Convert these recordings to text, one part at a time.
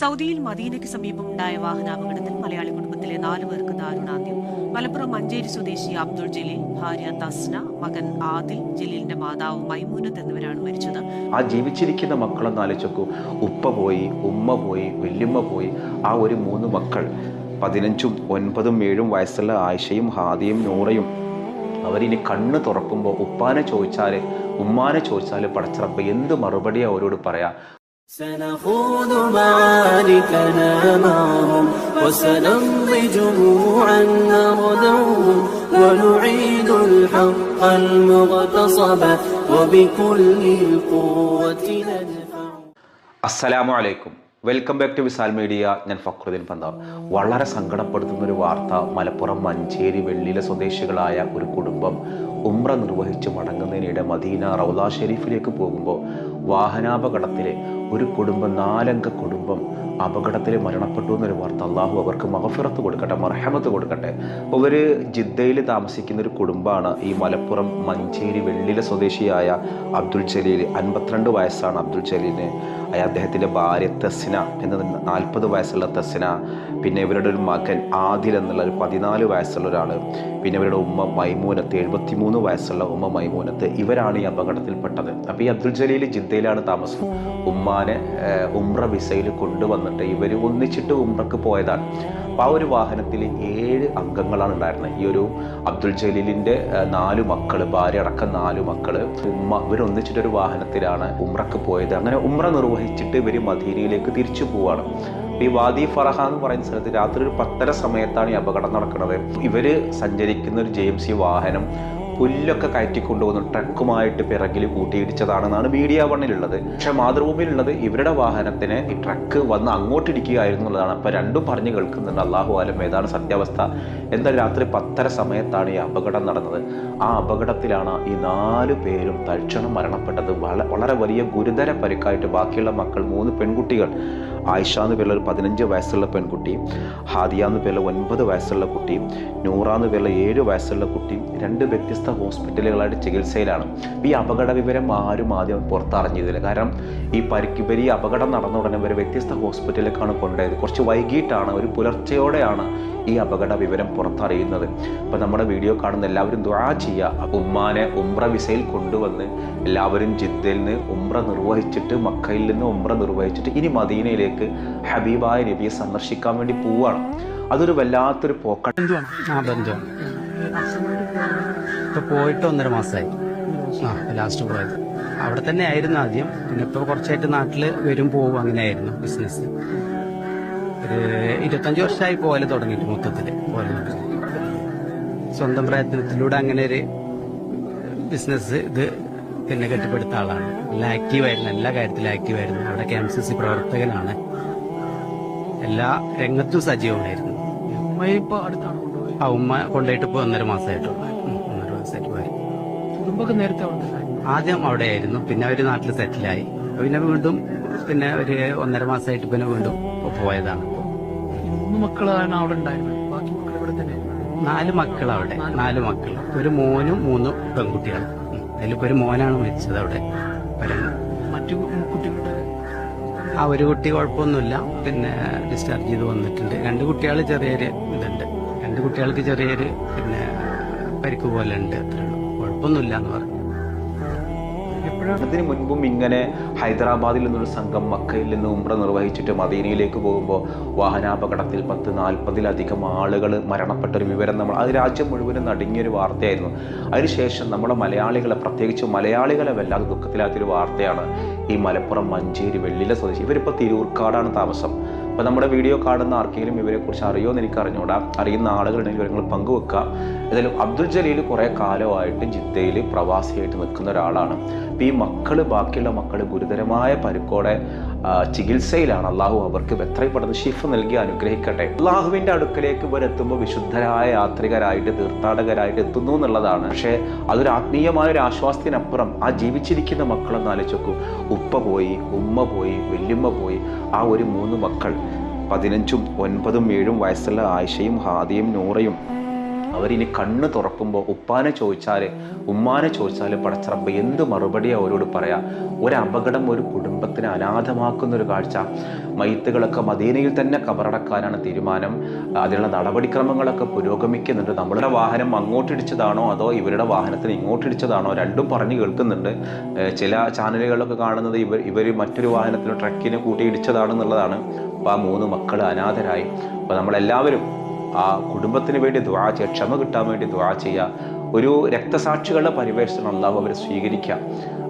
സൗദിയിൽ മദീനയ്ക്ക് സമീപമുണ്ടായ വാഹനാപകടത്തിൽ മലയാളി കുടുംബത്തിലെ നാലു പേർക്ക് ദാരുണാന്ത്യം. മലപ്പുറം മഞ്ചേരി സ്വദേശി അബ്ദുൾ ജലീൽ ഭാര്യ തസ്ന മകൻ ആദിൽ ജലീലിന്റെ മാതാവ് മൈമൂനത്ത് എന്നിവരാണ് മരിച്ചത്. ആ ജീവിച്ചിരിക്കുന്ന മക്കളൊന്ന് ആലോചിച്ചു ഉപ്പ പോയി ഉമ്മ പോയി വല്യമ്മ പോയി. ആ ഒരു മൂന്ന് മക്കൾ പതിനഞ്ചും ഒൻപതും ഏഴും വയസ്സുള്ള ആയിഷയും ഹാദിയും നൂറയും അവരിനി കണ്ണ് തുറക്കുമ്പോൾ ഉപ്പാനെ ചോദിച്ചാൽ ഉമ്മാനെ ചോദിച്ചാൽ പടച്ചിറപ്പ് എന്ത് മറുപടി അവരോട് പറയാ? سنخوض معاركنا معهم وسنمضي جموعا نردوهم ونعيد الحق المغتصب وبكل القوة ندفع അസ്സലാമു അലൈക്കും welcome back to Visal media ഞാൻ ഫക്രുദ്ദീൻ പന്താവ് വളരെ സങ്കടപ്പെടുത്തുന്ന ഒരു വാർത്ത മലപ്പുറം മഞ്ചേരി വെള്ളിയിലെ സ്വദേശികളായ ഒരു കുടുംബം ഉംറ നിർവഹിച്ച് മടങ്ങുന്നതിനിടെ മദീന റൗദ ഷെരീഫിലേക്ക് പോകുമ്പോൾ വാഹനാപകടത്തിലെ ഒരു കുടുംബം നാലംഗ കുടുംബം അപകടത്തിൽ മരണപ്പെട്ടു എന്നൊരു വാർത്ത അള്ളാഹു അവർക്ക് മഹഫിറത്ത് കൊടുക്കട്ടെ മർഹമത്ത് കൊടുക്കട്ടെ. അവർ ജിദ്ദയിൽ താമസിക്കുന്ന ഒരു കുടുംബമാണ് ഈ മലപ്പുറം മഞ്ചേരി വെള്ളിലെ സ്വദേശിയായ അബ്ദുൽ ജലീൽ അൻപത്തിരണ്ട് വയസ്സാണ് അബ്ദുൽ ജലീലിന്. അയാൾ അദ്ദേഹത്തിന്റെ ഭാര്യ തസ്സിന എന്ന നാൽപ്പത് വയസ്സുള്ള തസ്സിന പിന്നെ ഇവരുടെ ഒരു മകൻ ആദിൽ എന്നുള്ള ഒരു പതിനാല് വയസ്സുള്ള ഒരാൾ പിന്നെ ഇവരുടെ ഉമ്മ മൈമൂനത്ത് എഴുപത്തിമൂന്ന് വയസ്സുള്ള ഉമ്മ മൈമൂനത്ത് ഇവരാണ് ഈ അപകടത്തിൽപ്പെട്ടത്. അപ്പോൾ ഈ അബ്ദുൾ ജലീൽ ജിദ്ദയിലാണ് താമസം. ഉമ്മാനെ ഉംറ വിസയിൽ കൊണ്ടുവന്നിട്ട് ഇവർ ഒന്നിച്ചിട്ട് ഉംറക്ക് പോയതാണ്. അപ്പോൾ ആ ഒരു വാഹനത്തിൽ ഏഴ് അംഗങ്ങളാണ് ഉണ്ടായിരുന്നത്. ഈ ഒരു അബ്ദുൽ ജലീലിന്റെ നാല് മക്കൾ ഭാര്യ അടക്കം നാല് മക്കൾ ഉമ്മ ഇവർ ഒന്നിച്ചിട്ടൊരു വാഹനത്തിലാണ് ഉംറക്ക് പോയത്. അങ്ങനെ ഉംറ നിർവഹിച്ചിട്ട് ഇവർ മദീനയിലേക്ക് തിരിച്ചു പോവാണ്. ഈ വാദി ഫറഹ എന്ന് പറയുന്ന സ്ഥലത്ത് രാത്രി ഒരു പത്തര സമയത്താണ് ഈ അപകടം നടക്കുന്നത്. ഇവർ സഞ്ചരിക്കുന്ന ഒരു ജെ വാഹനം പുല്ലൊക്കെ കയറ്റിക്കൊണ്ടുവന്ന് ട്രക്കുമായിട്ട് പിറകിൽ കൂട്ടിയിടിച്ചതാണെന്നാണ് മീഡിയ വണ്ണിലുള്ളത്. പക്ഷെ മാതൃഭൂമിയിലുള്ളത് ഇവരുടെ വാഹനത്തിന് ഈ ട്രക്ക് വന്ന് അങ്ങോട്ട് ഇടിക്കുകയായിരുന്നു എന്നുള്ളതാണ് അപ്പൊ രണ്ടും പറഞ്ഞു കേൾക്കുന്നുണ്ട്. അള്ളാഹു ആലം ഏതാണ് സത്യാവസ്ഥ? എന്താ രാത്രി പത്തര സമയത്താണ് ഈ അപകടം നടന്നത്. ആ അപകടത്തിലാണ് ഈ നാല് പേരും തൽക്ഷണം മരണപ്പെട്ടത്. വളരെ വലിയ ഗുരുതര പരിക്കായിട്ട് ബാക്കിയുള്ള മക്കൾ മൂന്ന് പെൺകുട്ടികൾ ആയിഷ എന്ന് പേരുള്ള ഒരു പതിനഞ്ച് വയസ്സുള്ള പെൺകുട്ടി ഹാദിയ എന്ന് പേരുള്ള ഒൻപത് വയസ്സുള്ള കുട്ടി നൂറ എന്ന് പേരുള്ള ഏഴ് വയസ്സുള്ള കുട്ടി രണ്ട് വ്യത്യസ്ത ഹോസ്പിറ്റലുകളായിട്ട് ചികിത്സയിലാണ്. ഈ അപകട വിവരം ആരും ആദ്യം പുറത്തറിഞ്ഞതില്ല കാരണം ഈ പരിക്ക് ഈ അപകടം നടന്ന ഉടനെ ഇവരെ വ്യത്യസ്ത ഹോസ്പിറ്റലിലേക്കാണ് കൊണ്ടുപോയത്. കുറച്ച് വൈകിട്ടാണ് ഒരു പുലർച്ചയോടെയാണ് ഈ അപകട വിവരം പുറത്തറിയുന്നത്. അപ്പോൾ നമ്മുടെ വീഡിയോ കാണുന്ന എല്ലാവരും ദ്വാ ചെയ്യുക ഉമ്മാനെ ഉംറ വിസയിൽ കൊണ്ടുവന്ന് എല്ലാവരും ജിദ്ദയിൽ നിന്ന് ഉംറ നിർവഹിച്ചിട്ട് മക്കയിൽ നിന്ന് ഉംറ നിർവഹിച്ചിട്ട് ഇനി മദീനയിലേക്ക് ഹബീബായ നബിയെ സന്ദർശിക്കാൻ വേണ്ടി പോവുകയാണ് അതൊരു വല്ലാത്തൊരു പോക്ക ആ ബന്ധം ഇപ്പൊ പോയിട്ട് ഒന്നര മാസമായി ആ ലാസ്റ്റ് പോയത്. അവിടെ തന്നെ ആയിരുന്നു ആദ്യം. പിന്നെ ഇപ്പോൾ കുറച്ചായിട്ട് നാട്ടിൽ വരും പോകും അങ്ങനെയായിരുന്നു ബിസിനസ് ഇരുപത്തഞ്ച് വർഷമായി പോലെ തുടങ്ങിയിട്ട് മൊത്തത്തിൽ പോലെ സ്വന്തം പ്രയത്നത്തിലൂടെ അങ്ങനെ ഒരു ബിസിനസ് ഇത് പിന്നെ കെട്ടിപ്പടുത്ത ആളാണ്. നല്ല ആക്റ്റീവായിരുന്നു എല്ലാ കാര്യത്തിലും ആക്റ്റീവായിരുന്നു അവിടെ കെ എം സി സി പ്രവർത്തകനാണ്. എല്ലാ രംഗത്തും സജീവമായിരുന്നു. ആ ഉമ്മ കൊണ്ടുപോയിട്ട് ഇപ്പൊ ഒന്നര മാസമായിട്ടുള്ളൂ. ഒന്നര മാസമായിട്ട് പോയി. കുടുംബമൊക്കെ നേരത്തെ അവിടെ ആയിരുന്നു ആദ്യം അവിടെയായിരുന്നു. പിന്നെ അവർ നാട്ടിൽ സെറ്റിലായി പിന്നെ വീണ്ടും പിന്നെ ഒരു ഒന്നര മാസമായിട്ട് പിന്നെ വീണ്ടും പോയതാണ്. മൂന്ന് മക്കളാണ് അവിടെ ഉണ്ടായിരുന്നത്. ബാക്കി മക്കൾ ഇവിടെ തന്നെ? നാല് മക്കൾ അവിടെ. നാല് മക്കൾ. ഒരു മോനും മൂന്ന് പെൺകുട്ടികളും. അതിലിപ്പോ ഒരു മോനാണ് മരിച്ചത് അവിടെ. മറ്റു കുട്ടികളുടെ? ആ ഒരു കുട്ടി കുഴപ്പമൊന്നുമില്ല. പിന്നെ ഡിസ്ചാർജ് ചെയ്ത് വന്നിട്ടുണ്ട്. രണ്ട് കുട്ടികൾ ചെറിയൊരു ഇതുണ്ട്. രണ്ട് കുട്ടികൾക്ക് ചെറിയൊരു പിന്നെ പരിക്ക് പോലെ ഉണ്ട്. അത്രയുള്ളൂ കുഴപ്പമൊന്നുമില്ല എന്ന് പറഞ്ഞു. അതിന് മുൻപും ഇങ്ങനെ ഹൈദരാബാദിൽ നിന്നൊരു സംഘം മക്കയിൽ നിന്ന് ഉംറ നിർവഹിച്ചിട്ട് മദീനയിലേക്ക് പോകുമ്പോൾ വാഹനാപകടത്തിൽ പത്ത് നാൽപ്പതിലധികം ആളുകൾ മരണപ്പെട്ട ഒരു വിവരം നമ്മൾ അത് രാജ്യം മുഴുവനും നടുങ്ങിയൊരു വാർത്തയായിരുന്നു. അതിനുശേഷം നമ്മുടെ മലയാളികളെ പ്രത്യേകിച്ച് മലയാളികളെ വല്ലാതെ ദുഃഖത്തിലാക്കിയൊരു വാർത്തയാണ് ഈ മലപ്പുറം മഞ്ചേരി വെള്ളിലെ സ്വദേശി. ഇവരിപ്പോൾ തിരൂർക്കാടാണ് താമസം. അപ്പോൾ നമ്മുടെ വീഡിയോ കാണുന്ന ആർക്കെങ്കിലും ഇവരെക്കുറിച്ച് അറിയോ എന്ന് എനിക്ക് അറിഞ്ഞുകൂടാ അറിയുന്ന ആളുകളുണ്ടെങ്കിൽ വിവരങ്ങൾ പങ്കുവെക്കുക. ഏതായാലും അബ്ദുൽ ജലീൽ കുറേ കാലമായിട്ട് ജിദ്ദയിൽ പ്രവാസിയായിട്ട് നിൽക്കുന്ന ഒരാളാണ്. അപ്പോൾ ഈ മക്കൾ ബാക്കിയുള്ള മക്കൾ ഗുരുതരമായ പരുക്കോടെ ചികിത്സയിലാണ് അള്ളാഹു അവർക്ക് എത്രയും പെട്ടെന്ന് ഷിഫ് നൽകി അനുഗ്രഹിക്കട്ടെ. അള്ളാഹുവിന്റെ അടുക്കലേക്ക് ഇവരെത്തുമ്പോൾ വിശുദ്ധരായ യാത്രികരായിട്ട് തീർത്ഥാടകരായിട്ട് എത്തുന്നു എന്നുള്ളതാണ്. പക്ഷേ അതൊരു ആത്മീയമായ ഒരു ആശ്വാസത്തിനപ്പുറം ആ ജീവിച്ചിരിക്കുന്ന മക്കളൊന്ന് ആലോചിച്ചു ഉപ്പ പോയി ഉമ്മ പോയി വല്യമ്മ പോയി. ആ ഒരു മൂന്ന് മക്കൾ പതിനഞ്ചും ഒൻപതും ഏഴും വയസ്സുള്ള ആയിഷയും ഹാദിയും നൂറയും അവരിനി കണ്ണ് തുറക്കുമ്പോൾ ഉപ്പാനെ ചോദിച്ചാൽ ഉമ്മാനെ ചോദിച്ചാൽ പടച്ചറബ് എന്ത് മറുപടി അവരോട് പറയാം? ഒരു അപകടം ഒരു കുടുംബത്തിനെ അനാഥമാക്കുന്ന ഒരു കാഴ്ച. മയ്യത്തുകളൊക്കെ മദീനയിൽ തന്നെ കബറടക്കാനാണ് തീരുമാനം. അതിനുള്ള നടപടിക്രമങ്ങളൊക്കെ പുരോഗമിക്കുന്നുണ്ട്. നമ്മളുടെ വാഹനം അങ്ങോട്ടിടിച്ചതാണോ അതോ ഇവരുടെ വാഹനത്തിന് ഇങ്ങോട്ടിടിച്ചതാണോ? രണ്ടും പറഞ്ഞു കേൾക്കുന്നുണ്ട്. ചില ചാനലുകളൊക്കെ കാണുന്നത് ഇവർ ഇവർ മറ്റൊരു വാഹനത്തിന് ട്രക്കിന് കൂട്ടി ഇടിച്ചതാണെന്നുള്ളതാണ് അപ്പോൾ ആ മൂന്ന് മക്കൾ അനാഥരായി. അപ്പോൾ നമ്മളെല്ലാവരും ആ കുടുംബത്തിന് വേണ്ടി ദുആ ചെയ്യുക ക്ഷമ കിട്ടാൻ വേണ്ടി ദുആ ചെയ്യുക ഒരു രക്തസാക്ഷികളുടെ പരിവേഷണം ഉണ്ടാവും അവരെ സ്വീകരിക്കാം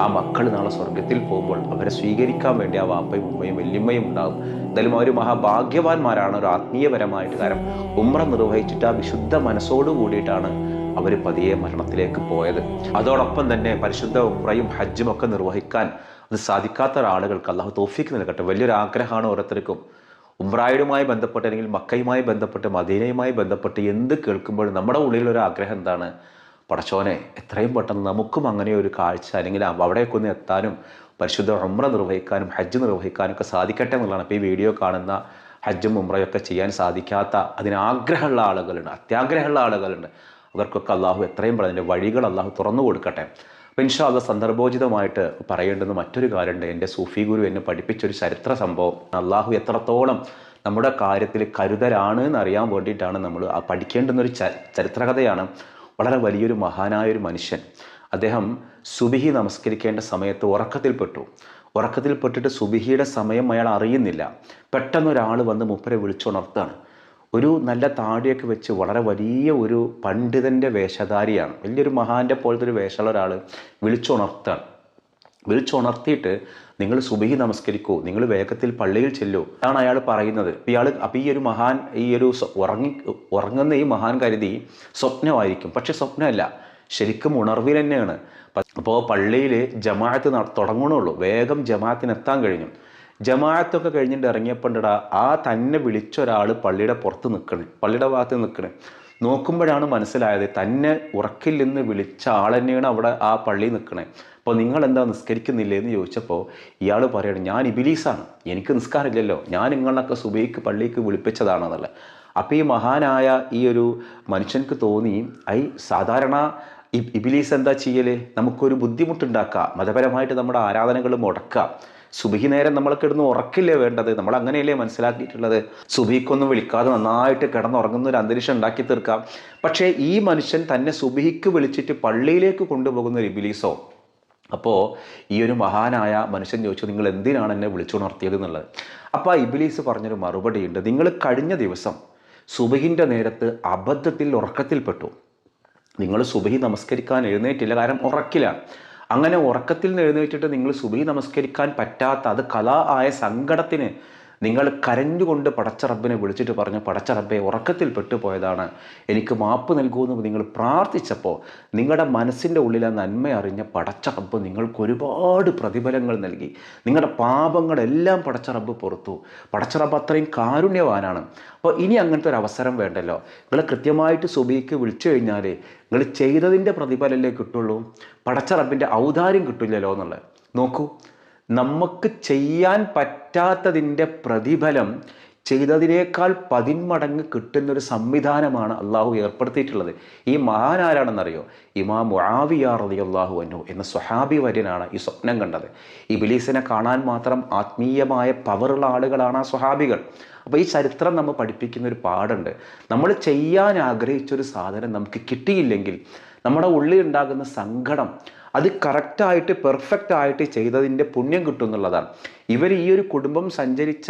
ആ മക്കൾ നാളെ സ്വർഗത്തിൽ പോകുമ്പോൾ അവരെ സ്വീകരിക്കാൻ വേണ്ടി ആ വാപ്പയും ഉമ്മയും വല്യമ്മയും ഉണ്ടാകും എന്തായാലും അവർ മഹാഭാഗ്യവാന്മാരാണ് ഒരു ആത്മീയപരമായിട്ട് കാരണം ഉമ്ര നിർവഹിച്ചിട്ട് ആ വിശുദ്ധ മനസ്സോടു കൂടിയിട്ടാണ് അവർ പതിയെ മരണത്തിലേക്ക് പോയത്. അതോടൊപ്പം തന്നെ പരിശുദ്ധ ഉമ്രയും ഹജ്ജും ഒക്കെ നിർവഹിക്കാൻ അത് സാധിക്കാത്ത ഒരാളുകൾക്ക് അള്ളാഹു തോഫിക്ക് നൽകട്ടെ. വലിയൊരു ആഗ്രഹമാണ് ഓരോരുത്തർക്കും. ഉംറായുമായി ബന്ധപ്പെട്ട് അല്ലെങ്കിൽ മക്കയുമായി ബന്ധപ്പെട്ട് മദീനയുമായി ബന്ധപ്പെട്ട് എന്ത് കേൾക്കുമ്പോൾ നമ്മുടെ ഉള്ളിലൊരു ആഗ്രഹം എന്താണ്? പടച്ചോനെ എത്രയും പെട്ടെന്ന് നമുക്കും അങ്ങനെ ഒരു കാഴ്ച അല്ലെങ്കിൽ അവിടേക്ക് ഒന്ന് എത്താനും പരിശുദ്ധ ഉമ്ര നിർവഹിക്കാനും ഹജ്ജ് നിർവഹിക്കാനും ഒക്കെ സാധിക്കട്ടെ എന്നുള്ളതാണ്. ഇപ്പോൾ ഈ വീഡിയോ കാണുന്ന ഹജ്ജും ഉംറയൊക്കെ ചെയ്യാൻ സാധിക്കാത്ത അതിനാഗ്രഹമുള്ള ആളുകളുണ്ട് അത്യാഗ്രഹമുള്ള ആളുകളുണ്ട്. അവർക്കൊക്കെ അള്ളാഹു എത്രയും പെട്ടെന്ന് വഴികൾ അള്ളാഹു തുറന്നു കൊടുക്കട്ടെ. അപ്പോൾ ഇൻഷാ അത് സന്ദർഭോചിതമായിട്ട് പറയേണ്ടുന്ന മറ്റൊരു കാര്യമുണ്ട്. എന്റെ സൂഫി ഗുരു എന്നെ പഠിപ്പിച്ചൊരു ചരിത്ര സംഭവം. അള്ളാഹു എത്രത്തോളം നമ്മുടെ കാര്യത്തിൽ കരുതലാണ് എന്ന് അറിയാൻ വേണ്ടിയിട്ടാണ് നമ്മൾ ആ പഠിക്കേണ്ടുന്നൊരു ച ചരിത്രകഥയാണ്. വളരെ വലിയൊരു മഹാനായ ഒരു മനുഷ്യൻ. അദ്ദേഹം സുബിഹി നമസ്കരിക്കേണ്ട സമയത്ത് ഉറക്കത്തിൽപ്പെട്ടു ഉറക്കത്തിൽപ്പെട്ടിട്ട് സുബിഹിയുടെ സമയം അയാൾ അറിയുന്നില്ല. പെട്ടെന്ന് ഒരാൾ വന്ന് മുപ്പരെ വിളിച്ചുണർത്താണ് ഒരു നല്ല താടിയൊക്കെ വെച്ച് വളരെ വലിയ ഒരു പണ്ഡിതന്റെ വേഷധാരിയാണ്. വലിയൊരു മഹാന്റെ പോലത്തെ ഒരു വേഷമുള്ള ഒരാൾ വിളിച്ചുണർത്താണ് വിളിച്ചുണർത്തിയിട്ട് നിങ്ങൾ സുബഹി നമസ്കരിക്കൂ നിങ്ങൾ വേഗത്തിൽ പള്ളിയിൽ ചെല്ലൂ അതാണ് അയാൾ പറയുന്നത്. ഇയാൾ അപ്പം ഈ ഒരു മഹാൻ ഈ ഒരു ഉറങ്ങി ഉറങ്ങുന്ന ഈ മഹാൻ കരുതി സ്വപ്നമായിരിക്കും. പക്ഷെ സ്വപ്നമല്ല ശരിക്കും ഉണർവിൽ തന്നെയാണ്. അപ്പോൾ പള്ളിയിൽ ജമാഅത്ത് തുടങ്ങണുള്ളൂ വേഗം ജമാഅത്തിന് എത്താൻ കഴിഞ്ഞു. ജമാഅത്തൊക്കെ കഴിഞ്ഞിട്ട് ഇറങ്ങിയപ്പോണ്ടടാ ആ തന്നെ വിളിച്ച ഒരാൾ പള്ളിയുടെ പുറത്ത് നിൽക്കണേ പള്ളിയുടെ ഭാഗത്ത് നിൽക്കണേ നോക്കുമ്പോഴാണ് മനസ്സിലായത് തന്നെ ഉറക്കിൽ നിന്ന് വിളിച്ച ആൾ തന്നെയാണ് അവിടെ ആ പള്ളി നിൽക്കണേ അപ്പോൾ നിങ്ങൾ എന്താ നിസ്കരിക്കുന്നില്ലേ എന്ന് ചോദിച്ചപ്പോൾ ഇയാൾ പറയണം ഞാൻ ഇബിലീസാണ് എനിക്ക് നിസ്കാരമില്ലല്ലോ ഞാൻ നിങ്ങളൊക്കെ സുബൈക്ക് പള്ളിക്ക് വിളിപ്പിച്ചതാണെന്നല്ല. അപ്പോൾ ഈ മഹാനായ ഈ ഒരു മനുഷ്യൻക്ക് തോന്നി ഐ സാധാരണ ഇബിലീസ് എന്താ ചെയ്യൽ? നമുക്കൊരു ബുദ്ധിമുട്ടുണ്ടാക്കുക മതപരമായിട്ട് നമ്മുടെ ആരാധനകൾ മുടക്കുക സുബഹി നേരം നമ്മൾ കിടന്ന് ഉറക്കില്ലേ വേണ്ടത്? നമ്മൾ അങ്ങനെയല്ലേ മനസ്സിലാക്കിയിട്ടുള്ളത്? സുബിക്കൊന്നും വിളിക്കാതെ നന്നായിട്ട് കിടന്നുറങ്ങുന്ന ഒരു അന്തരീക്ഷം ഉണ്ടാക്കി തീർക്കാം. പക്ഷേ ഈ മനുഷ്യൻ തന്നെ സുബിഹിക്ക് വിളിച്ചിട്ട് പള്ളിയിലേക്ക് കൊണ്ടുപോകുന്ന ഒരു ഇബിലീസോ? അപ്പോൾ ഈ ഒരു മഹാനായ മനുഷ്യൻ ചോദിച്ചു നിങ്ങൾ എന്തിനാണ് എന്നെ വിളിച്ചുണർത്തിയത് എന്നുള്ളത്? അപ്പോൾ ആ ഇബിലീസ് പറഞ്ഞൊരു മറുപടിയുണ്ട്. നിങ്ങൾ കഴിഞ്ഞ ദിവസം സുബഹിന്റെ നേരത്ത് അബദ്ധത്തിൽ ഉറക്കത്തിൽപ്പെട്ടു നിങ്ങൾ സുബഹി നമസ്കരിക്കാൻ എഴുന്നേറ്റില്ല. കാരണം ഉറക്കിലാണ്. അങ്ങനെ ഉറക്കത്തിൽ നിന്ന് എഴുന്നേറ്റിട്ട് നിങ്ങൾ സുബഹി നമസ്കരിക്കാൻ പറ്റാത്ത അത് കലാ ആയ സങ്കടത്തിന് നിങ്ങൾ കരഞ്ഞുകൊണ്ട് പടച്ച റബ്ബിനെ വിളിച്ചിട്ട് പറഞ്ഞു പടച്ച റബ്ബെ ഉറക്കത്തിൽ പെട്ടുപോയതാണ്. എനിക്ക് മാപ്പ് നൽകുമെന്ന് നിങ്ങൾ പ്രാർത്ഥിച്ചപ്പോൾ നിങ്ങളുടെ മനസ്സിന്റെ ഉള്ളിലെ നന്മ അറിഞ്ഞ പടച്ച റബ്ബ് നിങ്ങൾക്ക് ഒരുപാട് പ്രതിഫലങ്ങൾ നൽകി. നിങ്ങളുടെ പാപങ്ങളെല്ലാം പടച്ച റബ്ബ് പുറത്തു. പടച്ച റബ്ബ് അത്രയും കാരുണ്യവാനാണ്. അപ്പോൾ ഇനി അങ്ങനത്തെ ഒരു അവസരം വേണ്ടല്ലോ. നിങ്ങൾ കൃത്യമായിട്ട് സുബിക്ക് വിളിച്ചു കഴിഞ്ഞാൽ നിങ്ങൾ ചെയ്തതിന്റെ പ്രതിഫലമല്ലേ കിട്ടുള്ളൂ? പടച്ച റബ്ബിന്റെ ഔദാര്യം കിട്ടില്ലല്ലോ എന്നുള്ളത്. നോക്കൂ നമുക്ക് ചെയ്യാൻ പറ്റാത്തതിന്റെ പ്രതിഫലം ചെയ്തതിനേക്കാൾ പതിന്മടങ്ങ് കിട്ടുന്നൊരു സംവിധാനമാണ് അള്ളാഹു ഏർപ്പെടുത്തിയിട്ടുള്ളത്. ഈ മഹാനാരാണെന്നറിയോ? ഇമാം മുആവിയ അള്ളാഹു അൻഹു എന്ന സ്വഹാബി വര്യനാണ് ഈ സ്വപ്നം കണ്ടത്. ഈ ബിലീസിനെ കാണാൻ മാത്രം ആത്മീയമായ പവറുള്ള ആളുകളാണ് ആ സ്വഹാബികൾ. അപ്പോൾ ഈ ചരിത്രം നമ്മൾ പഠിപ്പിക്കുന്ന ഒരു പാടുണ്ട് നമ്മൾ ചെയ്യാൻ ആഗ്രഹിച്ചൊരു സാധനം നമുക്ക് കിട്ടിയില്ലെങ്കിൽ നമ്മുടെ ഉള്ളിൽ ഉണ്ടാകുന്ന സങ്കടം അത് കറക്റ്റായിട്ട് പെർഫെക്റ്റ് ആയിട്ട് ചെയ്തതിന്റെ പുണ്യം കിട്ടും എന്നുള്ളതാണ് ഇവർ ഈ ഒരു കുടുംബം സഞ്ചരിച്ച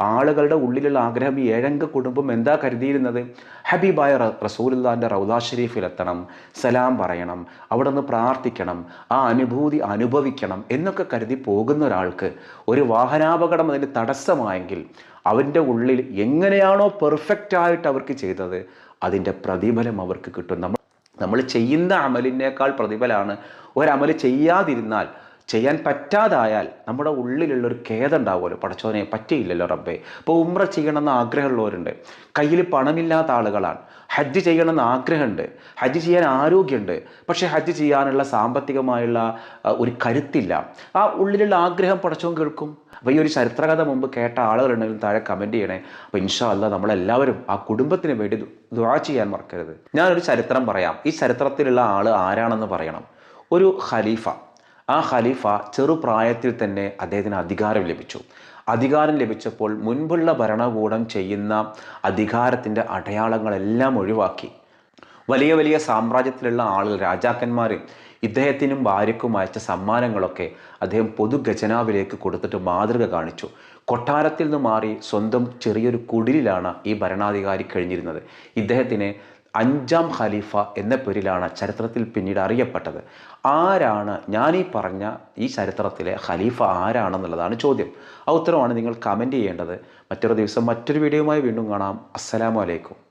ആളുകളുടെ ഉള്ളിലുള്ള ആഗ്രഹം ഈ ഏഴംഗ കുടുംബം എന്താ കരുതിയിരുന്നത്? ഹബീബായ റ- റസൂലുള്ളാഹിന്റെ റൗദാ ഷരീഫിലെത്തണം സലാം പറയണം അവിടെ നിന്ന് പ്രാർത്ഥിക്കണം ആ അനുഭൂതി അനുഭവിക്കണം എന്നൊക്കെ കരുതി പോകുന്ന ഒരാൾക്ക് ഒരു വാഹനാപകടം അതിന് തടസ്സമായെങ്കിൽ അവന്റെ ഉള്ളിൽ എങ്ങനെയാണോ പെർഫെക്റ്റ് ആയിട്ട് അവർക്ക് ചെയ്തത് അതിന്റെ പ്രതിഫലം അവർക്ക് കിട്ടും. നമ്മൾ നമ്മൾ ചെയ്യുന്ന അമലിനേക്കാൾ പ്രതിഫലമാണ് ഒരമൽ ചെയ്യാതിരുന്നാൽ ചെയ്യാൻ പറ്റാതായാൽ നമ്മുടെ ഉള്ളിലുള്ളൊരു ഖേദം ഉണ്ടാവുമല്ലോ പടച്ചോനെ പറ്റിയില്ലല്ലോ റബ്ബേ. ഇപ്പോൾ ഉമ്ര ചെയ്യണമെന്ന് ആഗ്രഹമുള്ളവരുണ്ട്. കയ്യിൽ പണമില്ലാത്ത ആളുകളാണ്. ഹജ്ജ് ചെയ്യണമെന്ന് ആഗ്രഹമുണ്ട്. ഹജ്ജ് ചെയ്യാൻ ആരോഗ്യമുണ്ട്. പക്ഷേ ഹജ്ജ് ചെയ്യാനുള്ള സാമ്പത്തികമായുള്ള ഒരു കരുത്തില്ല. ആ ഉള്ളിലുള്ള ആഗ്രഹം പടച്ചോൻ കേൾക്കും. അപ്പോൾ ഈ ഒരു ചരിത്രകഥ മുമ്പ് കേട്ട ആളുകളുണ്ടെങ്കിൽ താഴെ കമന്റ് ചെയ്യണേ. അപ്പോൾ ഇൻഷാ അല്ല നമ്മളെല്ലാവരും ആ കുടുംബത്തിന് വേണ്ടി ദുവാ ചെയ്യാൻ മറക്കരുത്. ഞാനൊരു ചരിത്രം പറയാം. ഈ ചരിത്രത്തിലുള്ള ആൾ ആരാണെന്ന് പറയണം. ഒരു ഖലീഫ. ആ ഖലീഫ ചെറുപ്രായത്തിൽ തന്നെ അദ്ദേഹത്തിന് അധികാരം ലഭിച്ചു. അധികാരം ലഭിച്ചപ്പോൾ മുൻപുള്ള ഭരണകൂടം ചെയ്യുന്ന അധികാരത്തിന്റെ അടയാളങ്ങളെല്ലാം ഒഴിവാക്കി. വലിയ വലിയ സാമ്രാജ്യത്തിലുള്ള ആളുകൾ രാജാക്കന്മാർ ഇദ്ദേഹത്തിനും ഭാര്യയ്ക്കും അയച്ച സമ്മാനങ്ങളൊക്കെ അദ്ദേഹം പൊതുഗജനാവിലേക്ക് കൊടുത്തിട്ട് മാതൃക കാണിച്ചു. കൊട്ടാരത്തിൽ നിന്ന് മാറി സ്വന്തം ചെറിയൊരു കുടിലിലാണ് ഈ ഭരണാധികാരി കഴിഞ്ഞിരുന്നത്. ഇദ്ദേഹത്തിനെ അഞ്ചാം ഖലീഫ എന്ന പേരിലാണ് ചരിത്രത്തിൽ പിന്നീട് അറിയപ്പെട്ടത്. ആരാണ് ഞാനീ പറഞ്ഞ ഈ ചരിത്രത്തിലെ ഖലീഫ ആരാണെന്നുള്ളതാണ് ചോദ്യം. ആ ഉത്തരമാണ് നിങ്ങൾ കമന്റ് ചെയ്യേണ്ടത്. മറ്റൊരു ദിവസം മറ്റൊരു വീഡിയോയുമായി വീണ്ടും കാണാം. അസ്സലാമു അലൈക്കും.